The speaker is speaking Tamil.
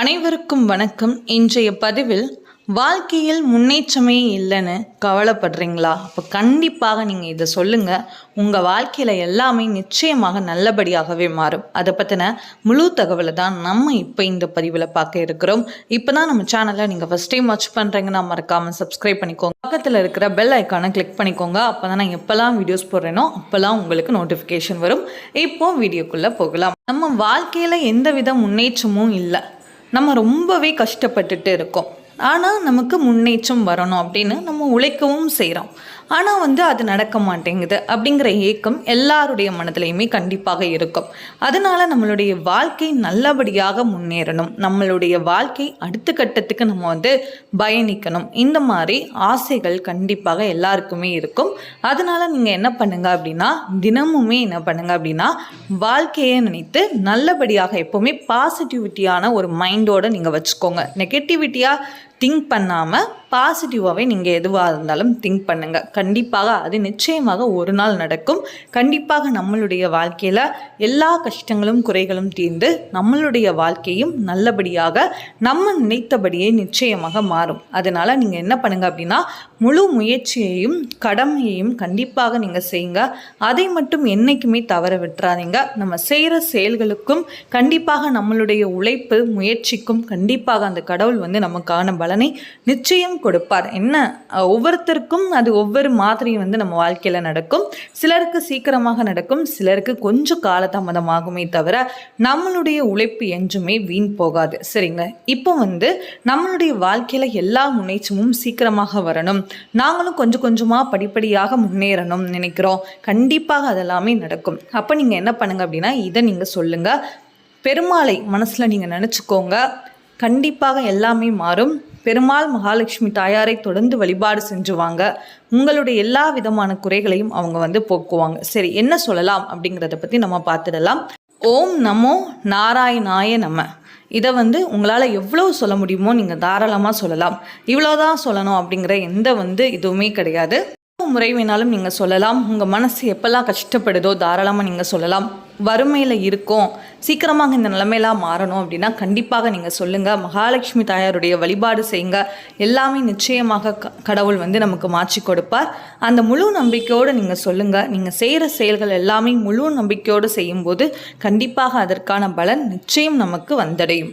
அனைவருக்கும் வணக்கம். இன்றைய பதிவில் வாழ்க்கையில் முன்னேற்றமே இல்லைன்னு கவலைப்படுறீங்களா? அப்போ கண்டிப்பாக நீங்கள் இதை சொல்லுங்கள் உங்கள் வாழ்க்கையில் எல்லாமே நிச்சயமாக நல்லபடியாகவே மாறும். அதை பற்றின முழு தகவலை தான் நம்ம இப்போ இந்த பதிவில் பார்க்க இருக்கிறோம். இப்போ தான் நம்ம சேனலை நீங்கள் ஃபஸ்ட் டைம் வாட்ச் பண்ணுறீங்கன்னா மறக்காமல் சப்ஸ்கிரைப் பண்ணிக்கோங்க. பக்கத்தில் இருக்கிற பெல் ஐக்கானை கிளிக் பண்ணிக்கோங்க. அப்போ தான் நான் எப்போல்லாம் வீடியோஸ் போடுறேனோ அப்போல்லாம் உங்களுக்கு நோட்டிஃபிகேஷன் வரும். இப்போ வீடியோக்குள்ளே போகலாம். நம்ம வாழ்க்கையில் எந்தவித முன்னேற்றமும் இல்லை. நம்ம ரொம்பவே கஷ்டப்பட்டுட்டு இருக்கோம். ஆனால் நமக்கு முன்னேற்றம் வரணும் அப்படின்னு நம்ம உழைக்கவும் செய்கிறோம் ஆனால் வந்து அது நடக்க மாட்டேங்குது அப்படிங்கிற ஏக்கம் எல்லாருடைய மனதிலையுமே கண்டிப்பாக இருக்கும். அதனால் நம்மளுடைய வாழ்க்கை நல்லபடியாக முன்னேறணும். நம்மளுடைய வாழ்க்கை அடுத்த கட்டத்துக்கு நம்ம வந்து பயணிக்கணும். இந்த மாதிரி ஆசைகள் கண்டிப்பாக எல்லாருக்குமே இருக்கும். அதனால் நீங்கள் என்ன பண்ணுங்க அப்படின்னா தினமுமே என்ன பண்ணுங்க அப்படின்னா வாழ்க்கையை நினைத்து நல்லபடியாக எப்போவுமே பாசிட்டிவிட்டியான ஒரு மைண்டோடு நீங்கள் வச்சுக்கோங்க. நெகட்டிவிட்டியாக திங்க் பண்ணாமல் பாசிட்டிவாகவே நீங்கள் எதுவாக இருந்தாலும் திங்க் பண்ணுங்கள் கண்டிப்பாக அது நிச்சயமாக ஒரு நாள் நடக்கும். கண்டிப்பாக நம்மளுடைய வாழ்க்கையில் எல்லா கஷ்டங்களும் குறைகளும் தீர்ந்து நம்மளுடைய வாழ்க்கையும் நல்லபடியாக நம்ம நினைத்தபடியே நிச்சயமாக மாறும். அதனால் நீங்கள் என்ன பண்ணுங்கள் அப்படின்னா முழு முயற்சியையும் கடமையையும் கண்டிப்பாக நீங்கள் செய்யுங்க. அதை மட்டும் என்றைக்குமே தவற விட்டுறாதீங்க. நம்ம செய்கிற செயல்களுக்கும் கண்டிப்பாக நம்மளுடைய உழைப்பு முயற்சிக்கும் கண்டிப்பாக அந்த கடவுள் வந்து நமக்கான பலனை நிச்சயம் கொடுப்பார். என்ன? ஒவ்வொருத்தருக்கும் அது ஒவ்வொரு மாதிரி வந்து நம்ம வாழ்க்கையில் நடக்கும். சிலருக்கு சீக்கிரமாக நடக்கும் சிலருக்கு கொஞ்சம் காலதாமதமாகுமே தவிர நம்மளுடைய உழைப்பு என்றுமே வீண் போகாது. சரிங்க இப்போ வந்து நம்மளுடைய வாழ்க்கையில் எல்லா முன்னேற்றமும் சீக்கிரமாக வரணும். நாங்களும் கொஞ்சம் கொஞ்சமாக படிப்படியாக முன்னேறணும் நினைக்கிறோம். கண்டிப்பாக அதெல்லாமே நடக்கும். அப்போ நீங்கள் என்ன பண்ணுங்க அப்படின்னா இதை நீங்கள் சொல்லுங்கள் பெருமாளை மனசில் நீங்கள் நினச்சிக்கோங்க. கண்டிப்பாக எல்லாமே மாறும். பெருமாள் மகாலட்சுமி தாயாரை தொடர்ந்து வழிபாடு செஞ்சுவாங்க உங்களுடைய எல்லா விதமான குறைகளையும் அவங்க வந்து போக்குவாங்க. சரி என்ன சொல்லலாம் அப்படிங்கிறத பற்றி நம்ம பார்த்துடலாம். ஓம் நமோ நாராயணாய நம. இதை வந்து உங்களால் எவ்வளோ சொல்ல முடியுமோ நீங்கள் தாராளமாக சொல்லலாம். இவ்வளோதான் சொல்லணும் அப்படிங்கிற எந்த வந்து இதுவுமே கிடையாது. எவ்வளவு முறை வேணாலும் நீங்கள் சொல்லலாம். உங்கள் மனசு எப்பெல்லாம் கஷ்டப்படுதோ தாராளமாக நீங்கள் சொல்லலாம். வறுமையில் இருக்கோம். சீக்கிரமாக இந்த நிலைமையெல்லாம் மாறணும் அப்படின்னா கண்டிப்பாக நீங்கள் சொல்லுங்கள் மகாலட்சுமி தாயாருடைய வழிபாடு செய்யுங்க. எல்லாமே நிச்சயமாக க- கடவுள் வந்து நமக்கு மாற்றி கொடுப்பார். அந்த முழு நம்பிக்கையோடு நீங்கள் சொல்லுங்கள் நீங்கள் செய்கிற செயல்கள் எல்லாமே முழு நம்பிக்கையோடு செய்யும்போது கண்டிப்பாக அதற்கான பலன் நிச்சயம் நமக்கு வந்தடையும்.